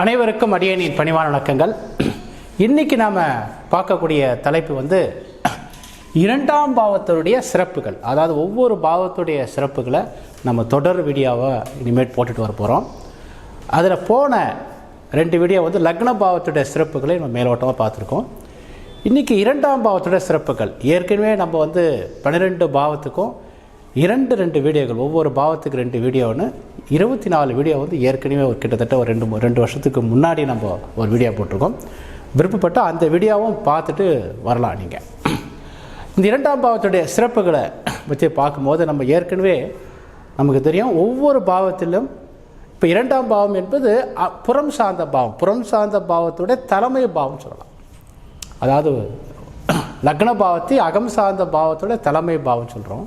அனைவருக்கும் அடியனின் பணிவான வணக்கங்கள். இன்னைக்கு நாம் பார்க்கக்கூடிய தலைப்பு வந்து இரண்டாம் பாவத்தினுடைய சிறப்புகள். அதாவது ஒவ்வொரு பாவத்துடைய சிறப்புகளை நம்ம தொடர் வீடியோவை இனிமேல் போட்டுட்டு வர போகிறோம் அதில் போன ரெண்டு வீடியோ வந்து லக்ன பாவத்துடைய சிறப்புகளை நம்ம மேலோட்டமாக பார்த்துருக்கோம். இன்றைக்கி இரண்டாம் பாவத்துடைய சிறப்புகள். ஏற்கனவே நம்ம வந்து பன்னிரெண்டு பாவத்துக்கும் இரண்டு ரெண்டு வீடியோகள் ஒவ்வொரு பாவத்துக்கு ரெண்டு வீடியோன்னு இருபத்தி நாலு வீடியோ வந்து ஏற்கனவே ஒரு கிட்டத்தட்ட ஒரு ரெண்டு ரெண்டு வருஷத்துக்கு முன்னாடி நம்ம ஒரு வீடியோ போட்டிருக்கோம். விருப்பப்பட்டால் அந்த வீடியோவும் பார்த்துட்டு வரலாம் நீங்கள் இந்த இரண்டாம் பாவத்துடைய சிறப்புகளை பற்றி பார்க்கும்போது நம்ம ஏற்கனவே நமக்கு தெரியும் ஒவ்வொரு பாவத்திலும் இப்போ இரண்டாம் பாவம் என்பது அ- புறம் சார்ந்த பாவம். புறம் சார்ந்த பாவத்துடைய தலைமை பாவம் சொல்லலாம். அதாவது லக்ன பாவத்தை அகம் சார்ந்த பாவத்தோட தலைமை பாவம் சொல்கிறோம்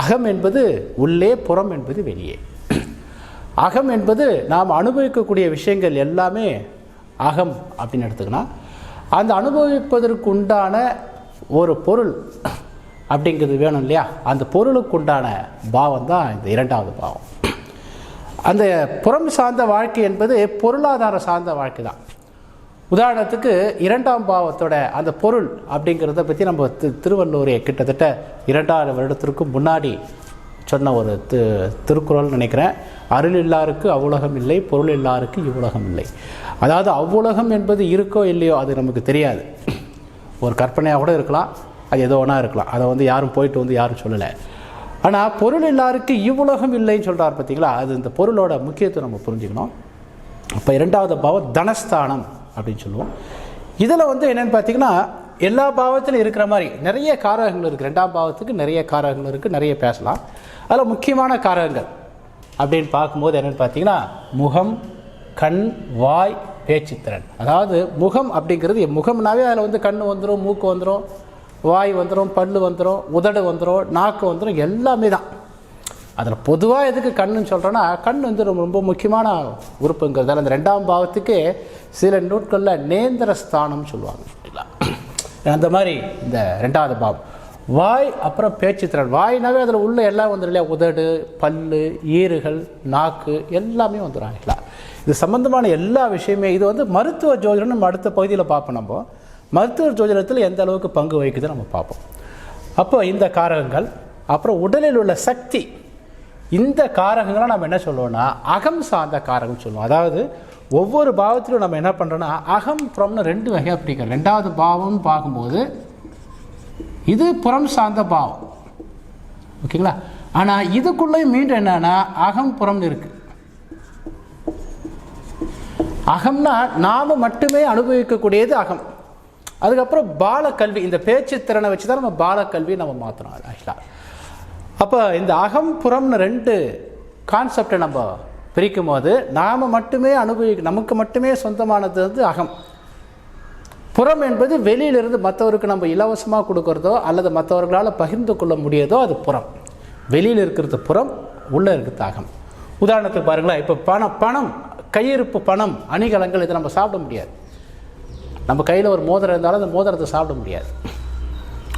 அகம் என்பது உள்ளே புறம் என்பது வெளியே. அகம் என்பது நாம் அனுபவிக்கக்கூடிய விஷயங்கள் எல்லாமே அகம் அப்படின்னு எடுத்துக்கினா அந்த அனுபவிப்பதற்கு உண்டான ஒரு பொருள் அப்படிங்கிறது வேணும் இல்லையா? அந்த பொருளுக்கு உண்டான பாவம் தான் இந்த இரண்டாவது பாவம். அந்த புறம் சார்ந்த வாழ்க்கை என்பது பொருளாதார சார்ந்த வாழ்க்கை தான். உதாரணத்துக்கு இரண்டாம் பாவத்தோட அந்த பொருள் அப்படிங்கிறத பற்றி நம்ம தி திருவள்ளூரை கிட்டத்தட்ட இரண்டாயிரம் வருடத்திற்கும் முன்னாடி சொன்ன ஒரு தி திருக்குறள் நினைக்கிறேன். அருள் இல்லாருக்கு அவ்வுலகம் இல்லை பொருள் இல்லாருக்கு இவ்வுலகம் இல்லை. அதாவது அவ்வுலகம் என்பது இருக்கோ இல்லையோ அது நமக்கு தெரியாது. ஒரு கற்பனையாக கூட இருக்கலாம் அது எதோ ஒன்றா இருக்கலாம். அதை வந்து யாரும் போயிட்டு வந்து யாரும் சொல்லலை. ஆனால் பொருள் இல்லாருக்கு இவ்வுலகம் இல்லைன்னு சொல்கிறார் பார்த்தீங்களா அது இந்த பொருளோட முக்கியத்துவம் நம்ம புரிஞ்சுக்கணும். இப்போ இரண்டாவது பாவம் தனஸ்தானம். அப்படின்னு சொல்லுவோம். இதில் வந்து என்னென்னு பார்த்தீங்கன்னா எல்லா பாவத்திலும் இருக்கிற மாதிரி நிறைய காரகங்கள் இருக்குது ரெண்டாம் பாவத்துக்கு நிறைய காரகங்கள் இருக்குது நிறைய பேசலாம். அதில் முக்கியமான காரகங்கள் அப்படின்னு பார்க்கும்போது என்னென்னு பார்த்தீங்கன்னா முகம் கண் வாய் பேச்சுத்திறன் அதாவது முகம் அப்படிங்கிறது முகம்னாவே அதில் வந்து கண் வந்துடும் மூக்கு வந்துடும் வாய் வந்துடும் பல் வந்துடும் உதடு வந்துடும் நாக்கு வந்துடும் எல்லாமே தான். அதில் பொதுவாக எதுக்கு கண்ணுன்னு சொல்கிறேன்னா கண் வந்து ரொம்ப ரொம்ப முக்கியமான உறுப்புங்கிறதால அந்த ரெண்டாம் பாவத்துக்கு சில நூட்களில் நேந்திர ஸ்தானம் சொல்லுவாங்க. அந்த மாதிரி இந்த ரெண்டாவது பாவம். வாய் அப்புறம் பேச்சுத்திறன் வாய்னாவே அதில் உள்ள எல்லாம் வந்துடும் இல்லையா? உதடு பல்லு ஈறுகள் நாக்கு எல்லாமே வந்துடும் இல்லைங்களா இது சம்பந்தமான எல்லா விஷயமே இது வந்து மருத்துவ ஜோதிடம் நம்ம அடுத்த பகுதியில் பார்ப்போம் நம்ம. மருத்துவ ஜோதிடத்தில் எந்த அளவுக்கு பங்கு வகிக்குதுன்னு நம்ம பார்ப்போம். அப்போ இந்த காரகங்கள் அப்புறம் உடலில் உள்ள சக்தி இந்த காரகங்களை நம்ம என்ன சொல்லுவோம்னா அகம் சார்ந்த காரகம் சொல்லுவோம். அதாவது ஒவ்வொரு பாவத்திலும் நம்ம என்ன பண்ணுறோன்னா அகம் புறம்னு ரெண்டு வகையாக பிரிக்கிறோம். ரெண்டாவது பாவம்னு பார்க்கும்போது இது புறம் சார்ந்த பாவம். ஓகேங்களா? ஆனால் இதுக்குள்ளேயும் மீண்டும் என்னன்னா அகம் புறம்னு இருக்குது அகம்னா நாம் மட்டுமே அனுபவிக்கக்கூடியது அகம். அதுக்கப்புறம் பாலக்கல்வி கல்வி இந்த பேச்சு திறனை வச்சு தான் நம்ம பாலக்கல்வி நம்ம மாற்றணும் ஆக்சுவலாக அப்போ இந்த அகம் புறம்னு ரெண்டு கான்செப்டை நம்ம பிரிக்கும் போது நாம் மட்டுமே அனுபவி நமக்கு மட்டுமே சொந்தமானது வந்து அகம். புறம் என்பது வெளியிலிருந்து மற்றவருக்கு நம்ம இலவசமாக கொடுக்கறதோ அல்லது மற்றவர்களால் பகிர்ந்து கொள்ள முடியதோ அது புறம். வெளியில் இருக்கிறது புறம் உள்ளே இருக்கிறது அகம். உதாரணத்துக்கு பாருங்களேன் இப்போ பணம் பணம் கையிருப்பு பணம் அணிகலங்கள் இதை நம்ம சாப்பிட முடியாது. நம்ம கையில் ஒரு மோதிரம் இருந்தாலும் அந்த மோதிரத்தை சாப்பிட முடியாது.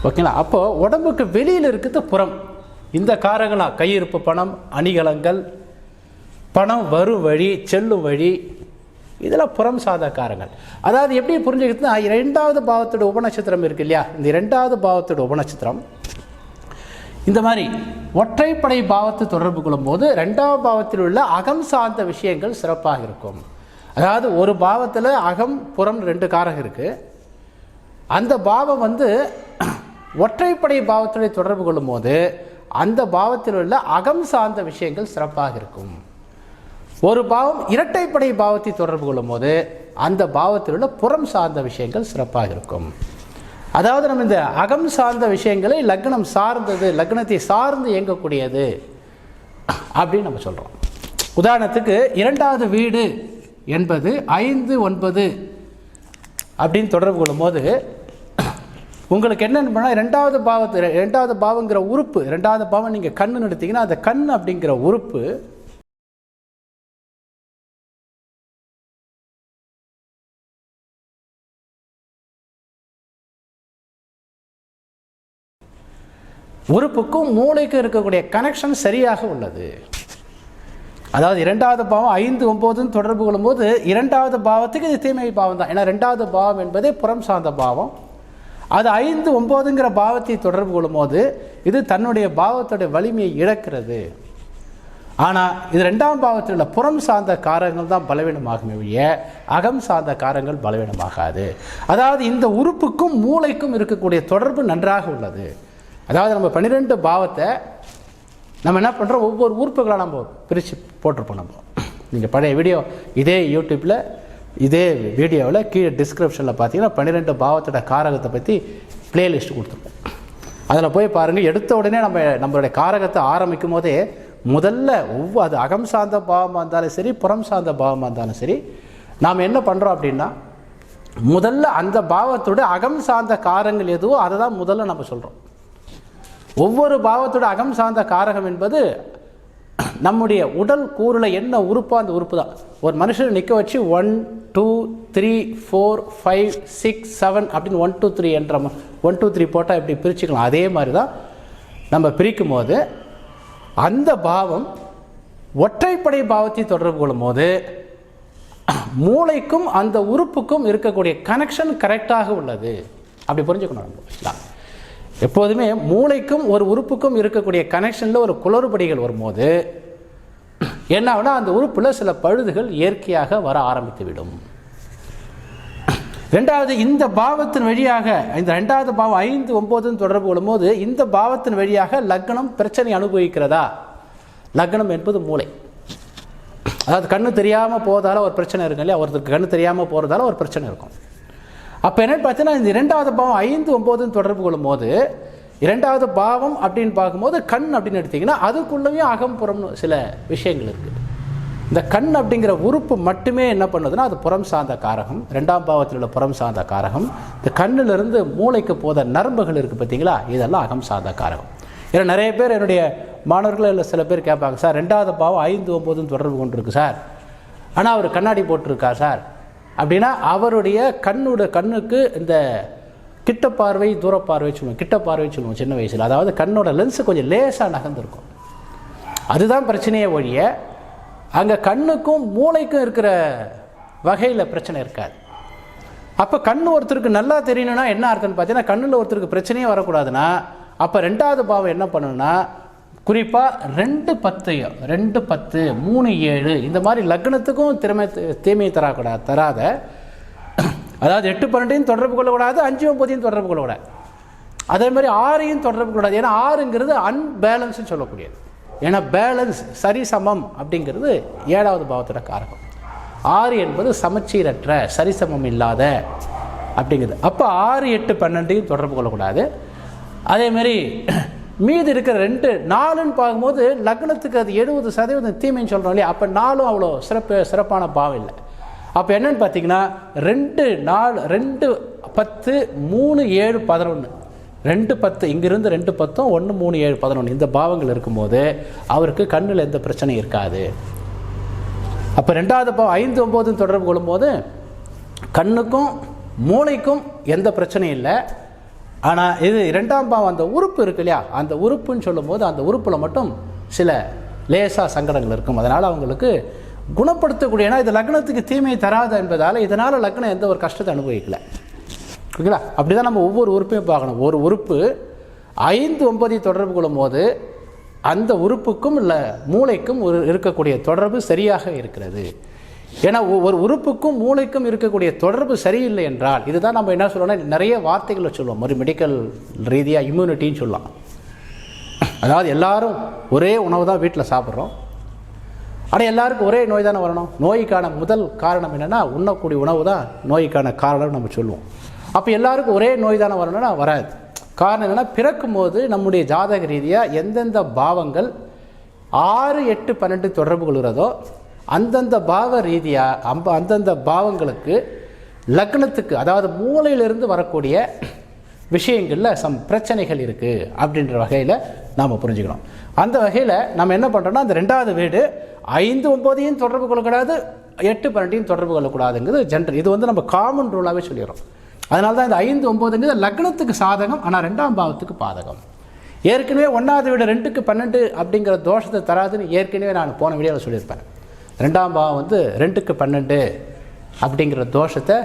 ஓகேங்களா? அப்போது உடம்புக்கு வெளியில் இருக்கிறது புறம். இந்த காரங்களா? கையிருப்பு பணம் அணிகலங்கள் பணம் வரும் வழி செல்லும் வழி இதெல்லாம் புறம் சாத காரங்கள். அதாவது எப்படி புரிஞ்சுக்கிட்டுனா இரண்டாவது பாவத்தோட உபநட்சத்திரம் இருக்கு இல்லையா? இந்த இரண்டாவது பாவத்தோட உபநட்சத்திரம். இந்த மாதிரி ஒற்றைப்படை பாவத்தை தொடர்பு கொள்ளும்போது ரெண்டாவது பாவத்தில் உள்ள அகம் சார்ந்த விஷயங்கள் சிறப்பாக இருக்கும். அதாவது ஒரு பாவத்தில் அகம் புறம் ரெண்டு காரகம் இருக்குது அந்த பாவம் வந்து ஒற்றைப்படை பாவத்துடைய தொடர்பு கொள்ளும்போது அந்த பாவத்தில் உள்ள அகம் சார்ந்த விஷயங்கள் சிறப்பாக இருக்கும். ஒரு பாவம் இரட்டைப்படை பாவத்தை தொடர்பு கொள்ளும்போது அந்த பாவத்தில் உள்ள புறம் சார்ந்த விஷயங்கள் சிறப்பாக இருக்கும். அதாவது நம்ம இந்த அகம் சார்ந்த விஷயங்களை லக்னம் சார்ந்தது லக்னத்தை சார்ந்து இயங்கக்கூடியது அப்படின்னு நம்ம சொல்கிறோம் உதாரணத்துக்கு இரண்டாவது வீடு என்பது ஐந்து ஒன்பது அப்படின்னு தொடர்பு கொள்ளும்போது உங்களுக்கு என்னென்னு பண்ணால் ரெண்டாவது பாவத்து ரெண்டாவது பாவங்கிற உறுப்பு ரெண்டாவது பாவம் நீங்கள் கண்ணுன்னு எடுத்தீங்கன்னா அந்த கண் அப்படிங்கிற உறுப்பு உறுப்புக்கும் மூளைக்கும் இருக்கக்கூடிய கனெக்ஷன் சரியாக உள்ளது. அதாவது இரண்டாவது பாவம் ஐந்து ஒம்போதுன்னு தொடர்பு கொள்ளும்போது இரண்டாவது பாவத்துக்கு இது தீமை பாவம் தான் ஏன்னா ரெண்டாவது பாவம் என்பதே புறம் சார்ந்த பாவம். அது ஐந்து ஒம்போதுங்கிற பாவத்தை தொடர்பு கொள்ளும்போது இது தன்னுடைய பாவத்துடைய வலிமையை இழக்கிறது. ஆனால் இது ரெண்டாம் பாவத்தில் உள்ள புறம் சார்ந்த காரங்கள் தான் பலவீனமாகுமே ஒழிய அகம் சார்ந்த காரங்கள் பலவீனமாகாது. அதாவது இந்த உறுப்புக்கும் மூளைக்கும் இருக்கக்கூடிய தொடர்பு நன்றாக உள்ளது. அதாவது நம்ம பன்னிரெண்டு பாவத்தை நம்ம என்ன பண்ணுறோம் ஒவ்வொரு உறுப்புகளாக நம்ம பிரித்து போட்டிருப்போம் நம்ம. நீங்கள் பழைய வீடியோ இதே யூடியூப்பில் இதே வீடியோவில் கீழே டிஸ்கிரிப்ஷனில் பார்த்தீங்கன்னா பன்னிரெண்டு பாவத்தோட காரகத்தை பற்றி பிளேலிஸ்ட் கொடுத்துருப்போம் அதில் போய் பாருங்கள் எடுத்த உடனே நம்ம நம்மளுடைய காரகத்தை ஆரம்பிக்கும் போதே முதல்ல ஒவ்வொரு அது அகம் சார்ந்த பாவமாக இருந்தாலும் சரி புறம் சார்ந்த பாவமாக இருந்தாலும் சரி நாம் என்ன பண்ணுறோம் அப்படின்னா முதல்ல அந்த பாவத்தோட அகம் சார்ந்த காரங்கள் எதுவோ அதை தான் முதல்ல நம்ம சொல்கிறோம் ஒவ்வொரு பாவத்தோட அகம் சார்ந்த காரகம் என்பது நம்முடைய உடல் கூறில் என்ன உறுப்போ அந்த உறுப்பு தான். ஒரு மனுஷனை நிற்க வச்சு one two three four five six seven அப்படின்னு ஒன் டூ த்ரீ என்ற ஒன் டூ த்ரீ போட்டால் இப்படி பிரிச்சுக்கலாம். அதே மாதிரி தான் நம்ம பிரிக்கும் போது அந்த பாவம் ஒற்றைப்படை பாவத்தை தொடர்பு கொள்ளும் போது மூளைக்கும் அந்த உறுப்புக்கும் இருக்கக்கூடிய கனெக்ஷன் கரெக்டாக உள்ளது. அப்படி புரிஞ்சுக்கணும் நம்ம. எப்போதுமே மூளைக்கும் ஒரு உறுப்புக்கும் இருக்கக்கூடிய கனெக்ஷனில் ஒரு குளறுபடிகள் வரும்போது என்ன அந்த உறுப்பில் சில பழுதுகள் இயற்கையாக வர ஆரம்பித்துவிடும். ரெண்டாவது இந்த பாவத்தின் வழியாக இந்த ரெண்டாவது பாவம் ஐந்து ஒன்பதுன்னு தொடர்பு கொள்ளும்போது இந்த பாவத்தின் வழியாக லக்னம் பிரச்சனை அனுபவிக்கிறதா? லக்னம் என்பது மூளை. அதாவது கண்ணு தெரியாமல் போகிறதால ஒரு பிரச்சனை இருக்கும் இல்லையா? ஒருத்தருக்கு கண்ணு தெரியாமல் போகிறதால ஒரு பிரச்சனை இருக்கும். அப்போ என்னென்னு பார்த்தீங்கன்னா இந்த இரண்டாவது பாவம் ஐந்து ஒம்போதுன்னு தொடர்பு கொள்ளும்போது இரண்டாவது பாவம் அப்படின்னு பார்க்கும்போது கண் அப்படின்னு எடுத்தீங்கன்னா அதுக்குள்ளேயும் அகம்புறம்னு சில விஷயங்கள் இருக்குது இந்த கண் அப்படிங்கிற உறுப்பு மட்டுமே என்ன பண்ணுதுன்னா அது புறம் சார்ந்த காரகம் ரெண்டாம் பாவத்தில் உள்ள புறம் சார்ந்த காரகம் இந்த கண்ணிலிருந்து மூளைக்கு போத நரம்புகள் இருக்குது பார்த்தீங்களா இதெல்லாம் அகம் சார்ந்த காரகம். ஏன்னா நிறைய பேர் என்னுடைய மாணவர்கள் இல்லை சில பேர் கேட்பாங்க சார் ரெண்டாவது பாவம் ஐந்து ஒம்போதுன்னு தொடர்பு கொண்டிருக்கு சார். ஆனால் அவர் கண்ணாடி போட்டிருக்கா சார். அப்படின்னா அவருடைய கண்ணோட கண்ணுக்கு இந்த கிட்ட பார்வை தூர பார்வை சொல்லுவோம். கிட்ட பார்வை சொல்லுவோம் சின்ன வயசில். அதாவது கண்ணோட லென்ஸு கொஞ்சம் லேசாக நகர்ந்துருக்கும். அதுதான் பிரச்சனையே ஒழிய அங்கே கண்ணுக்கும் மூளைக்கும் இருக்கிற வகையில் பிரச்சனை இருக்காது. அப்போ கண் ஒருத்தருக்கு நல்லா தெரியணும்னா என்ன அர்த்தம்னு பார்த்தீங்கன்னா கண்ணில் ஒருத்தருக்கு பிரச்சனையே வரக்கூடாதுன்னா அப்போ ரெண்டாவது பாவம் என்ன பண்ணணும்னா குறிப்பாக ரெண்டு பத்தையும் ரெண்டு பத்து மூணு ஏழு இந்த மாதிரி லக்னத்துக்கும் திறமை தீமையை தரக்கூடாது தராத அதாவது எட்டு பன்னெண்டையும் தொடர்பு கொள்ளக்கூடாது அஞ்சு ஒம்பதையும் தொடர்பு கொள்ளக்கூடாது. அதே மாதிரி ஆறையும் தொடர்பு கூடாது ஏன்னா ஆறுங்கிறது அன்பேலன்ஸ்னு சொல்லக்கூடியது. ஏன்னா பேலன்ஸ் சரி சமம் அப்படிங்கிறது ஏழாவது பாவத்தோட காரகம். ஆறு என்பது சமச்சீரற்ற சரிசமம் இல்லாத அப்படிங்கிறது. அப்போ ஆறு எட்டு பன்னெண்டையும் தொடர்பு கொள்ளக்கூடாது. அதேமாரி மீதி இருக்கிற ரெண்டு நாலுன்னு பார்க்கும்போது லக்னத்துக்கு அது எழுபது சதவீதம் தீமைன்னு சொல்கிறோம் இல்லையா? அப்போ நாலும் அவ்வளோ சிறப்பு சிறப்பான பாவம் இல்லை. அப்போ என்னன்னு பார்த்தீங்கன்னா ரெண்டு நாலு ரெண்டு பத்து மூணு ஏழு பதினொன்று ரெண்டு பத்து இங்கிருந்து ரெண்டு பத்தும் ஒன்று மூணு ஏழு பதினொன்று இந்த பாவங்கள் இருக்கும்போது அவருக்கு கண்ணில் எந்த பிரச்சனையும் இருக்காது. அப்போ ரெண்டாவது பாவம் ஐந்து ஒம்போதுன்னு தொடர்பு கொள்ளும்போது கண்ணுக்கும் மூளைக்கும் எந்த பிரச்சனையும் இல்லை. ஆனால் இது இரண்டாம் பாவம் அந்த உறுப்பு இருக்கு இல்லையா? அந்த உறுப்புன்னு சொல்லும்போது அந்த உறுப்பில் மட்டும் சில லேசாக சங்கடங்கள் இருக்கும். அதனால் அவங்களுக்கு குணப்படுத்தக்கூடிய ஏன்னா இது லக்னத்துக்கு தீமையை தராது என்பதால் இதனால் லக்னம் எந்த ஒரு கஷ்டத்தை அனுபவிக்கல. ஓகேங்களா? அப்படி தான் நம்ம ஒவ்வொரு உறுப்பையும் பார்க்கணும். ஒரு உறுப்பு ஐந்து ஒன்பதை தொடர்பு கொள்ளும் போது அந்த உறுப்புக்கும் இல்லை மூளைக்கும் ஒரு இருக்கக்கூடிய தொடர்பு சரியாக இருக்கிறது. ஏன்னா ஒரு உறுப்புக்கும் மூளைக்கும் இருக்கக்கூடிய தொடர்பு சரியில்லை என்றால் இதுதான் நம்ம என்ன சொல்லுவோம்னா நிறைய வார்த்தைகளை சொல்லுவோம். ஒரு மெடிக்கல் ரீதியாக இம்யூனிட்டின்னு சொல்லலாம். அதாவது எல்லாரும் ஒரே உணவு தான் வீட்டில் சாப்பிட்றோம். ஆனால் எல்லாருக்கும் ஒரே நோய் தானே வரணும். நோய்க்கான முதல் காரணம் என்னென்னா உண்ணக்கூடிய உணவு தான் நோய்க்கான காரணம் நம்ம சொல்லுவோம். அப்போ எல்லாருக்கும் ஒரே நோய் தானே வரணும்னா வராது. காரணம் என்னென்னா பிறக்கும்போது நம்முடைய ஜாதக ரீதியாக எந்தெந்த பாவங்கள் ஆறு எட்டு பன்னெண்டு தொடர்பு கொள்கிறதோ அந்தந்த பாவ ரீதியாக அம்ப அந்தந்த பாவங்களுக்கு லக்னத்துக்கு அதாவது மூளையிலிருந்து வரக்கூடிய விஷயங்களில் சம் பிரச்சனைகள் இருக்குது அப்படின்ற வகையில் நாம் புரிஞ்சுக்கணும். அந்த வகையில் நம்ம என்ன பண்ணுறோன்னா அந்த ரெண்டாவது வீடு ஐந்து ஒம்போதையும் தொடர்பு கொள்ளக்கூடாது எட்டு பன்னெண்டையும் தொடர்பு கொள்ளக்கூடாதுங்கிறது ஜென்ரல் இது வந்து நம்ம காமன் ரூலாகவே சொல்லிடுறோம். அதனால தான் இந்த ஐந்து ஒம்போதுங்கிறது லக்னத்துக்கு சாதகம் ஆனால் ரெண்டாம் பாவத்துக்கு பாதகம். ஏற்கனவே ஒன்றாவது வீடு ரெண்டுக்கு பன்னெண்டு அப்படிங்கிற தோஷத்தை தராதுன்னு ஏற்கனவே நான் போன வீடியோவில் சொல்லியிருப்பேன். ரெண்டாம் பாவம் வந்து ரெண்டுக்கு பன்னெண்டு அப்படிங்கிற தோஷத்தை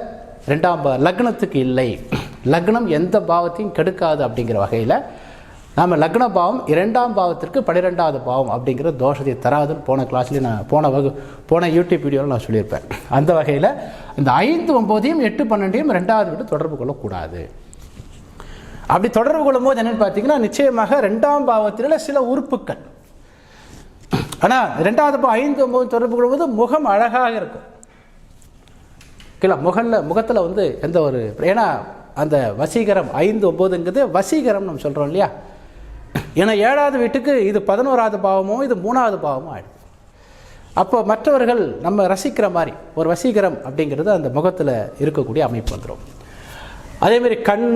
ரெண்டாம் பா லக்னத்துக்கு இல்லை. லக்னம் எந்த பாவத்தையும் கெடுக்காது அப்படிங்கிற வகையில் நம்ம லக்ன பாவம் இரண்டாம் பாவத்திற்கு பன்னிரெண்டாவது பாவம் அப்படிங்கிற தோஷத்தை தராதுன்னு போன கிளாஸ்லேயே நான் போன வகு போன யூடியூப் வீடியோவில் நான் சொல்லியிருப்பேன். அந்த வகையில் இந்த ஐந்து ஒம்போதையும் எட்டு பன்னெண்டையும் ரெண்டாவது வீடு தொடர்பு கொள்ளக்கூடாது. அப்படி தொடர்பு கொள்ளும்போது என்னென்னு பார்த்தீங்கன்னா நிச்சயமாக ரெண்டாம் பாவத்தில் சில உறுப்புக்கள் ஆனால் ரெண்டாவது பாவம் ஐந்து ஒம்பது தொடர்பு கொள்ளும்போது முகம் அழகாக இருக்கும். இல்லை முகல்ல முகத்தில் வந்து எந்த ஒரு ஏன்னா அந்த வசீகரம் ஐந்து ஒம்போதுங்கிறது வசீகரம் நம்ம சொல்கிறோம் இல்லையா? ஏன்னா ஏழாவது வீட்டுக்கு இது பதினோராவது பாவமோ இது மூணாவது பாவமோ ஆயிடுது. அப்போ மற்றவர்கள் நம்ம ரசிக்கிற மாதிரி ஒரு வசீகரம் அப்படிங்கிறது அந்த முகத்தில் இருக்கக்கூடிய அமைப்பு வந்துடும் அதேமாரி கண்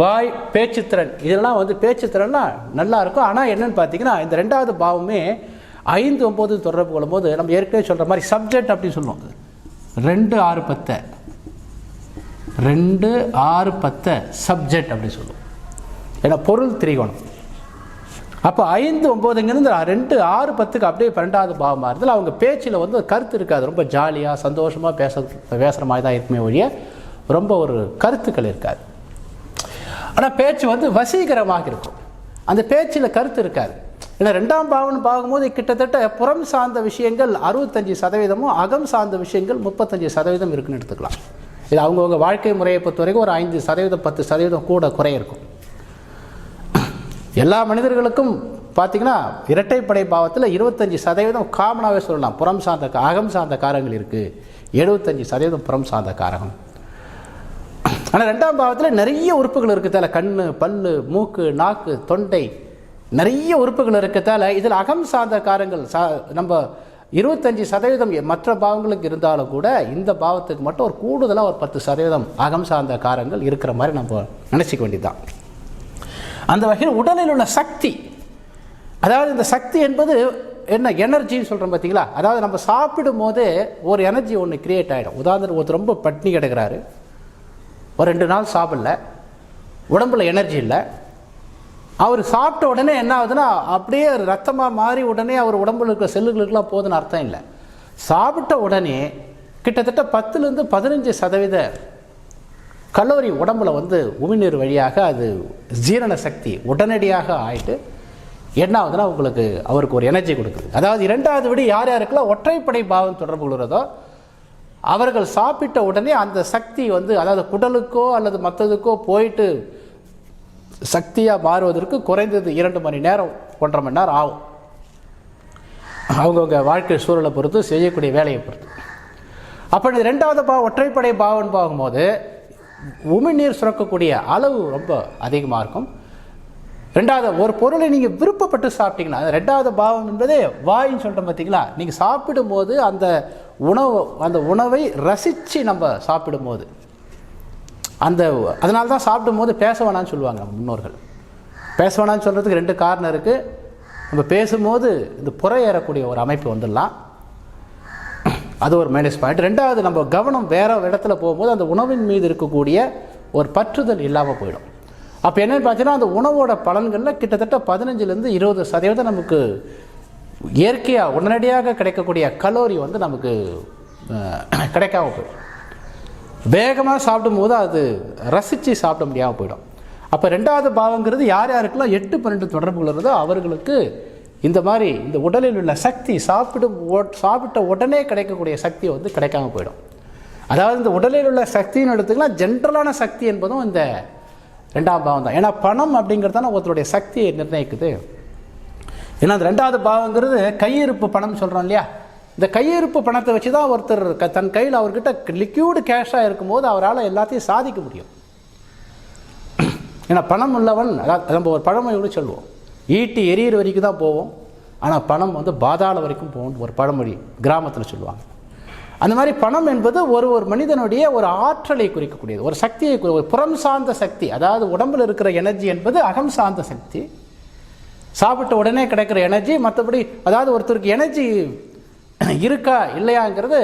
வாய் பேச்சுத்திறன் இதெல்லாம் வந்து பேச்சுத்திறன்னா நல்லா இருக்கும். ஆனால் என்னன்னு பார்த்தீங்கன்னா இந்த ரெண்டாவது பாவமே ஐந்து ஒம்பது தொடர்பு கொள்ளும்போது நம்ம ஏற்கனவே சொல்கிற மாதிரி சப்ஜெக்ட் அப்படின்னு சொல்லுவோம் ரெண்டு ஆறு பத்தை. ரெண்டு ஆறு பத்தை சப்ஜெக்ட் அப்படின்னு சொல்லுவோம். ஏன்னா பொருள் திரிகோணம். அப்போ ஐந்து ஒம்போதுங்கிறது ரெண்டு ஆறு பத்துக்கு அப்படியே பன்னெண்டாவது பாவமாக இருந்தால் அவங்க பேச்சில் வந்து ஒரு கருத்து இருக்காது ரொம்ப ஜாலியாக சந்தோஷமாக பேச பேசுகிற மாதிரி தான் இருக்குமே ஒழிய ரொம்ப ஒரு கருத்துக்கள் இருக்காது. ஆனால் பேச்சு வந்து வசீகரமாக இருக்கும். அந்த பேச்சில் கருத்து இருக்காது. ஏன்னா ரெண்டாம் பாவம்னு பார்க்கும்போது கிட்டத்தட்ட புறம் சார்ந்த விஷயங்கள் அறுபத்தஞ்சு சதவீதமும் அகம் சார்ந்த விஷயங்கள் முப்பத்தஞ்சு சதவீதம் இருக்குன்னு எடுத்துக்கலாம். இது அவங்கவுங்க வாழ்க்கை முறையை பொறுத்த வரைக்கும் ஒரு ஐந்து சதவீதம் பத்து சதவீதம் கூட குறைய இருக்கும். எல்லா மனிதர்களுக்கும் பார்த்தீங்கன்னா இரட்டைப்படை பாவத்தில் இருபத்தஞ்சி சதவீதம் காமனாகவே சொல்லலாம். புறம் சார்ந்த அகம் சார்ந்த காரங்கள் இருக்குது எழுபத்தஞ்சி சதவீதம் புறம் சார்ந்த காரகம். ஆனால் ரெண்டாம் பாவத்தில் நிறைய உறுப்புகள் இருக்கிறதால கண் பல் மூக்கு நாக்கு தொண்டை நிறைய உறுப்புகள் இருக்கிறதால இதில் அகம் சார்ந்த காரங்கள் சா நம்ம இருபத்தஞ்சி சதவீதம் மற்ற பாவங்களுக்கு இருந்தாலும் கூட இந்த பாவத்துக்கு மட்டும் ஒரு கூடுதலாக ஒரு பத்து சதவீதம் அகம் சார்ந்த காரங்கள் இருக்கிற மாதிரி நம்ம நினச்சிக்க வேண்டியதுதான். அந்த வகையில் உடலில் உள்ள சக்தி அதாவது இந்த சக்தி என்பது என்ன எனர்ஜின்னு சொல்கிறோம் பார்த்தீங்களா? அதாவது நம்ம சாப்பிடும் போதே ஒரு எனர்ஜி ஒன்று கிரியேட் ஆகிடும் உதாரணத்துக்கு ஒருத்தர் ரொம்ப பட்னி கிடக்கிறாரு. ஒரு ரெண்டு நாள் சாப்பிடல. உடம்புல எனர்ஜி இல்லை. அவர் சாப்பிட்ட உடனே என்ன ஆகுதுன்னா அப்படியே ரத்தமாக மாறி உடனே அவர் உடம்புல இருக்கிற செல்லுகளுக்கெல்லாம் போதுன்னு அர்த்தம் இல்லை. சாப்பிட்ட உடனே கிட்டத்தட்ட பத்துலேருந்து பதினஞ்சு சதவீத கலோரி உடம்புல வந்து உமிழ்நீர் வழியாக அது ஜீரண சக்தி உடனடியாக ஆயிட்டு என்ன ஆகுதுன்னா உங்களுக்கு அவருக்கு ஒரு எனர்ஜி கொடுக்குது. அதாவது இரண்டாவது விட யார் யாருக்கெல்லாம் ஒற்றைப்படை பாவம் தொடர்பு கொள்கிறதோ அவர்கள் சாப்பிட்ட உடனே அந்த சக்தி வந்து அதாவது குடலுக்கோ அல்லது மற்றதுக்கோ போயிட்டு சக்தியாக மாறுவதற்கு குறைந்தது இரண்டு மணி நேரம் ஒன்றரை மணி நேரம் ஆகும். அவங்கவுங்க வாழ்க்கை சூழலை பொறுத்து செய்யக்கூடிய வேலையை பொறுத்து. அப்படி ரெண்டாவது பா ஒற்றைப்படை பாவம்னு பார்க்கும்போது உமிழ்நீர் சுரக்கக்கூடிய அளவு ரொம்ப அதிகமாக இருக்கும். ரெண்டாவது ஒரு பொருளை நீங்கள் விருப்பப்பட்டு சாப்பிட்டீங்கன்னா ரெண்டாவது பாவம் என்பதே வாயின்னு சொல்லிட்டோம் பார்த்தீங்களா நீங்கள் சாப்பிடும்போது அந்த உணவு அந்த உணவை ரசித்து நம்ம சாப்பிடும்போது. அந்த அதனால தான் சாப்பிடும்போது பேச வேணாம்னு சொல்லுவாங்க நம்ம முன்னோர்கள். பேச வேணாம்னு சொல்கிறதுக்கு ரெண்டு காரணம் இருக்குது நம்ம பேசும்போது இந்த புற ஏறக்கூடிய ஒரு அமைப்பு வந்துடலாம். அது ஒரு மைனஸ் பாயிண்ட் ரெண்டாவது நம்ம கவனம் வேறு இடத்துல போகும்போது அந்த உணவின் மீது இருக்கக்கூடிய ஒரு பற்றுதல் இல்லாமல் போயிடும். அப்போ என்னென்னு பார்த்தீங்கன்னா அந்த உணவோட பலன்களில் கிட்டத்தட்ட பதினஞ்சுலேருந்து இருபது சதவீதம் நமக்கு இயற்கையாக உடனடியாக கிடைக்கக்கூடிய கலோரி வந்து நமக்கு கிடைக்காம போயிடும். வேகமாக சாப்பிடும்போது அது ரசித்து சாப்பிட முடியாமல் போயிடும். அப்போ ரெண்டாவது பாவங்கிறது யார் யாருக்கெல்லாம் எட்டு பன்னெண்டு தொடர்பு உள்ளதோ அவர்களுக்கு இந்த மாதிரி இந்த உடலில் உள்ள சக்தி சாப்பிடும் சாப்பிட்ட உடனே கிடைக்கக்கூடிய சக்தி வந்து கிடைக்காம போயிடும். அதாவது இந்த உடலில் உள்ள சக்தின்னு எடுத்துக்கலாம் ஜென்ரலான சக்தி என்பதும் இந்த ரெண்டாம் பாவம் தான். ஏன்னா பணம் அப்படிங்கிறது ஒருத்தருடைய சக்தியை நிர்ணயிக்குது. ஏன்னா அந்த ரெண்டாவது பாவங்கிறது கையிருப்பு பணம் சொல்கிறோம் இல்லையா? இந்த கையிருப்பு பணத்தை வச்சு தான் ஒருத்தர் க தன் கையில் அவர்கிட்ட லிக்யூடு கேஷாக இருக்கும்போது அவரால் எல்லாத்தையும் சாதிக்க முடியும். ஏன்னா பணம் உள்ளவன் அதாவது நம்ம ஒரு பழமொழி கூட சொல்லுவோம் ஈட்டி எரியிற வரைக்கும் தான் போவோம். ஆனால் பணம் வந்து பாதாள வரைக்கும் போகும். ஒரு பழமொழி கிராமத்தில் சொல்லுவாங்க. அந்த மாதிரி பணம் என்பது ஒரு ஒரு மனிதனுடைய ஒரு ஆற்றலை குறிக்கக்கூடியது. ஒரு சக்தியை ஒரு புறம் சார்ந்த சக்தி. அதாவது உடம்பில் இருக்கிற எனர்ஜி என்பது அகம் சார்ந்த சக்தி. சாப்பிட்ட உடனே கிடைக்கிற எனர்ஜி மற்றபடி அதாவது ஒருத்தருக்கு எனர்ஜி இருக்கா இல்லையாங்கிறது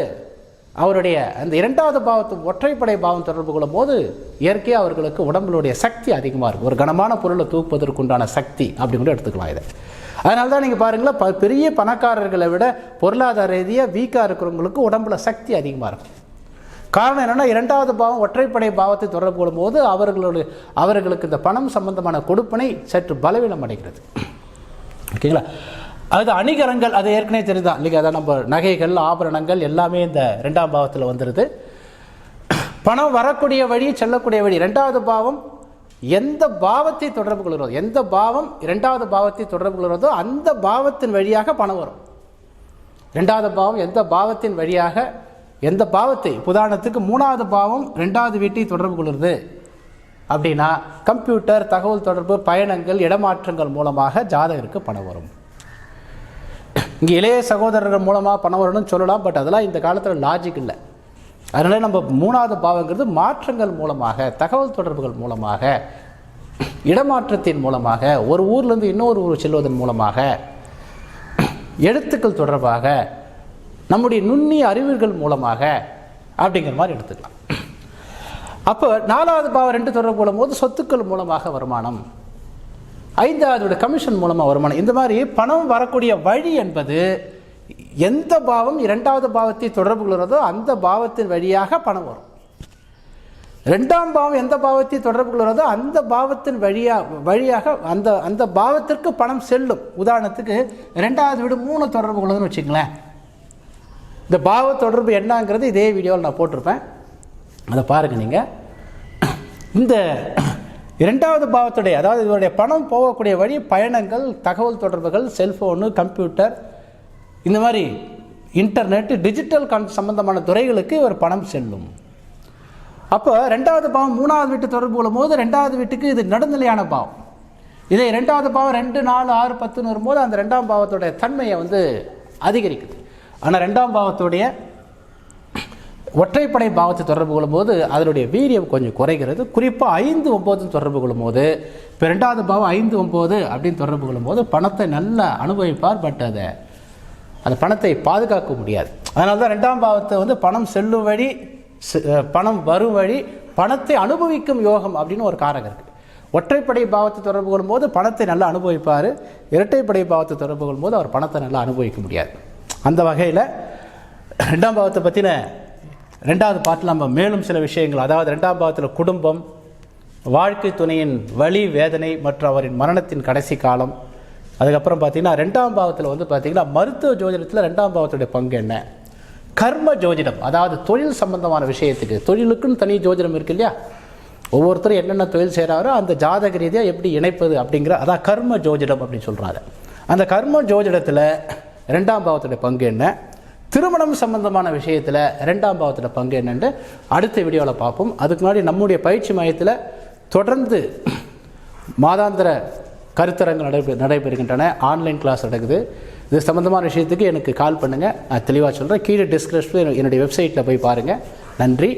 அவருடைய அந்த இரண்டாவது பாவத்து ஒற்றைப்படை பாவம் தொடர்பு கொள்ளும் போது இயற்கையாக அவர்களுக்கு உடம்புடைய சக்தி அதிகமாக இருக்கும். ஒரு கனமான பொருளை தூக்குவதற்குண்டான சக்தி அப்படி கூட எடுத்துக்கலாம் இதை. அதனால தான் நீங்கள் பாருங்களேன் ப பெரிய பணக்காரர்களை விட பொருளாதார ரீதியாக வீக்காக இருக்கிறவங்களுக்கு உடம்புல சக்தி அதிகமாக இருக்கும். காரணம் என்னென்னா இரண்டாவது பாவம் ஒற்றைப்படை பாவத்தை தொடர்பு கொள்ளும்போது அவர்களுடைய அவர்களுக்கு இந்த பணம் சம்பந்தமான கொடுப்பனை சற்று பலவீனம் அடைகிறது ஓகேங்களா? அது அணிகரங்கள் அது ஏற்கனவே தெரியுதான் இல்லைங்க அதான் நம்ம நகைகள் ஆபரணங்கள் எல்லாமே இந்த ரெண்டாம் பாவத்தில் வந்துடுது பணம் வரக்கூடிய வழி செல்லக்கூடிய வழி. ரெண்டாவது பாவம் எந்த பாவத்தை தொடர்பு கொள்கிறதோ எந்த பாவம் இரண்டாவது பாவத்தை தொடர்பு கொள்கிறதோ அந்த பாவத்தின் வழியாக பணம் வரும். ரெண்டாவது பாவம் எந்த பாவத்தின் வழியாக எந்த பாவத்தை? உதாரணத்துக்கு மூணாவது பாவம் ரெண்டாவது வீட்டை தொடர்பு கொள்கிறது. அப்படின்னா கம்ப்யூட்டர் தகவல் தொடர்பு பயணங்கள் இடமாற்றங்கள் மூலமாக ஜாதகருக்கு பணம் வரும். இங்கே இளைய சகோதரர்கள் மூலமாக பணம் வரணும்னு சொல்லலாம் பட் அதெல்லாம் இந்த காலத்தில் லாஜிக் இல்லை. அதனால் நம்ம மூணாவது பாவங்கிறது மாற்றங்கள் மூலமாக தகவல் தொடர்புகள் மூலமாக இடமாற்றத்தின் மூலமாக ஒரு ஊர்லேருந்து இன்னொரு ஊர் செல்வதன் மூலமாக எழுத்துக்கள் தொடர்பாக நம்முடைய நுண்ணிய அறிவுகள் மூலமாக அப்படிங்கிற மாதிரி எடுத்துக்கலாம். அப்போ நாலாவது பாவம் ரெண்டு தொடர்பு கொள்ளும் போது சொத்துக்கள் மூலமாக வருமானம். ஐந்தாவது கமிஷன் மூலமாக வருமானம். இந்த மாதிரி பணம் வரக்கூடிய வழி என்பது எந்த பாவம் இரண்டாவது பாவத்தை தொடர்பு கொள்கிறதோ அந்த பாவத்தின் வழியாக பணம் வரும். ரெண்டாம் பாவம் எந்த பாவத்தை தொடர்பு கொள்கிறதோ அந்த பாவத்தின் வழியாக வழியாக அந்த அந்த பாவத்திற்கு பணம் செல்லும். உதாரணத்துக்கு ரெண்டாவது வீடு மூணு தொடர்பு கொள்ளுதுன்னு வச்சுங்களேன் இந்த பாவ தொடர்பு என்னங்கிறது இதே வீடியோவில் நான் போட்டிருப்பேன். அதை பாருங்கள் நீங்கள் இந்த இரண்டாவது பாவத்துடைய அதாவது இதனுடைய பணம் போகக்கூடிய வழி பயணங்கள் தகவல் தொடர்புகள் செல்ஃபோனு கம்ப்யூட்டர் இந்த மாதிரி இன்டர்நெட் டிஜிட்டல் கன் சம்பந்தமான துறைகளுக்கு இவர் பணம் செல்லும். அப்போ ரெண்டாவது பாவம் மூணாவது வீட்டு தொடர்பு கொள்ளும் போது ரெண்டாவது வீட்டுக்கு இது நடுநிலையான பாவம். இதே ரெண்டாவது பாவம் ரெண்டு நாலு ஆறு பத்துன்னு வரும்போது அந்த ரெண்டாம் பாவத்துடைய தன்மையை வந்து அதிகரிக்குது. ஆனால் ரெண்டாம் பாவத்துடைய ஒற்றைப்படை பாவத்தை தொடர்பு கொள்ளும்போது அதனுடைய வீரியம் கொஞ்சம் குறைகிறது. குறிப்பாக ஐந்து ஒம்போதுன்னு தொடர்பு கொள்ளும்போது இப்போ ரெண்டாவது பாவம் ஐந்து ஒம்பது அப்படின்னு தொடர்பு கொள்ளும்போது பணத்தை நல்லா அனுபவிப்பார் பட் அதை அந்த பணத்தை பாதுகாக்க முடியாது. அதனால தான் ரெண்டாம் பாவத்தை வந்து பணம் செல்லும் வழி செ- பணம் வரும் வழி பணத்தை அனுபவிக்கும் யோகம் அப்படின்னு ஒரு காரகம் இருக்குது ஒற்றைப்படை பாவத்தை தொடர்பு கொள்ளும்போது பணத்தை நல்லா அனுபவிப்பார். இரட்டைப்படை பாவத்தை தொடர்பு கொள்ளும்போது அவர் பணத்தை நல்லா அனுபவிக்க முடியாது. அந்த வகையில் ரெண்டாம் பாவத்தை பற்றின ரெண்டாவது பாட்டில் நம்ம மேலும் சில விஷயங்கள் அதாவது ரெண்டாம் பாவத்தில் குடும்பம் வாழ்க்கை துணையின் வலி வேதனை மற்றும் அவரின் மரணத்தின் கடைசி காலம். அதுக்கப்புறம் பார்த்தீங்கன்னா ரெண்டாம் பாவத்தில் வந்து பார்த்திங்கன்னா மருத்துவ ஜோதிடத்தில் ரெண்டாம் பாவத்துடைய பங்கு என்ன? கர்ம ஜோதிடம் அதாவது தொழில் சம்பந்தமான விஷயத்துக்கு தொழிலுக்குன்னு தனி ஜோதிடம் இருக்கு இல்லையா? ஒவ்வொருத்தரும் என்னென்ன தொழில் செய்கிறாரோ அந்த ஜாதக ரீதியாக எப்படி இணைப்பது அப்படிங்கிற அதான் கர்ம ஜோதிடம் அப்படின்னு சொல்கிறாரு அந்த கர்ம ஜோதிடத்தில் ரெண்டாம் பாவத்துடைய பங்கு என்ன? திருமணம் சம்பந்தமான விஷயத்தில் ரெண்டாம் பாவத்தில் பங்கு என்னென்று அடுத்த வீடியோவில் பார்ப்போம். அதுக்கு முன்னாடி நம்முடைய பயிற்சி மையத்தில் தொடர்ந்து மாதாந்திர கருத்தரங்கள் நடைபெ நடைபெறுகின்றன. ஆன்லைன் கிளாஸ் நடக்குது. இது சம்மந்தமான விஷயத்துக்கு எனக்கு கால் பண்ணுங்கள் நான் தெளிவாக சொல்கிறேன் கீழே டிஸ்கிரிப்ஷனில் என்னுடைய வெப்சைட்டில் போய் பாருங்கள் நன்றி.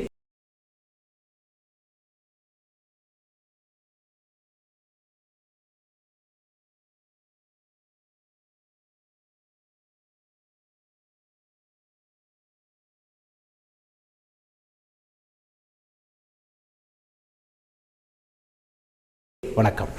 வணக்கம்